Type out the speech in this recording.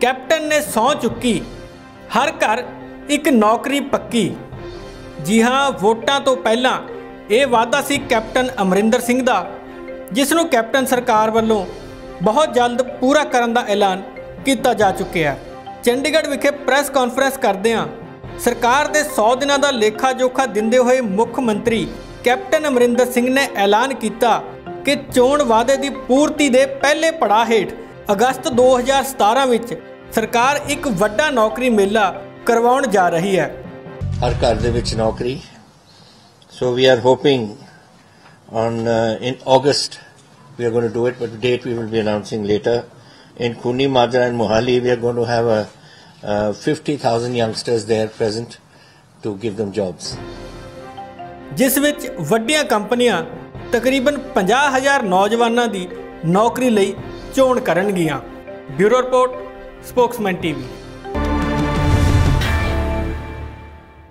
Captain ਨੇ ਸਹੁੰ ਚੁੱਕੀ। ਹਰ ਘਰ ਇੱਕ ਨੌਕਰੀ ਪੱਕੀ। ਜੀ ਹਾਂ, ਵੋਟਾਂ ਤੋਂ ਪਹਿਲਾਂ ਇਹ ਵਾਅਦਾ ਸੀ ਕੈਪਟਨ ਅਮਰਿੰਦਰ ਸਿੰਘ ਦਾ, ਜਿਸ ਨੂੰ ਕੈਪਟਨ ਸਰਕਾਰ ਵੱਲੋਂ ਬਹੁਤ ਜਲਦ ਪੂਰਾ ਕਰਨ ਦਾ ਐਲਾਨ ਕੀਤਾ ਜਾ ਚੁੱਕਿਆ ਚੰਡੀਗੜ੍ਹ ਵਿਖੇ ਪ੍ਰੈਸ ਕਾਨਫਰੰਸ ਕਰਦਿਆਂ ਸਰਕਾਰ ਦੇ 100 ਦਿਨਾਂ ਦਾ ਲੇਖਾ ਜੋਖਾ ਦਿੰਦੇ ਹੋਏ ਮੁੱਖ ਮੰਤਰੀ ਕੈਪਟਨ ਅਮਰਿੰਦਰ ਸਿੰਘ ਨੇ ਐਲਾਨ ਕੀਤਾ ਕਿ ਚੋਣ ਵਾਅਦੇ ਦੀ ਪੂਰਤੀ ਦੇ ਪਹਿਲੇ ਪੜਾਅ ਹੇਠ ਅਗਸਤ 2017 ਵਿੱਚ ਸਰਕਾਰ ਇੱਕ ਵੱਡਾ ਨੌਕਰੀ ਮੇਲਾ ਕਰਵਾਉਣ ਜਾ ਰਹੀ ਹੈ ਹਰ ਘਰ ਦੇ ਵਿੱਚ ਨੌਕਰੀ so we are hoping on uh, in August we are going to do it but the date we will be announcing later in Kuni Majra and Mohali we are going to have a uh, 50000 youngsters there present to give them jobs ਜਿਸ ਵਿੱਚ ਵੱਡੀਆਂ ਕੰਪਨੀਆਂ ਤਕਰੀਬਨ 50000 ਨੌਜਵਾਨਾਂ ਦੀ ਨੌਕਰੀ ਲਈ ਚੋਣ ਕਰਨਗੀਆਂ ਬਿਊਰੋ ਰਿਪੋਰਟ ਸਪੋਕਸਮੈਨ ਟੀਵੀ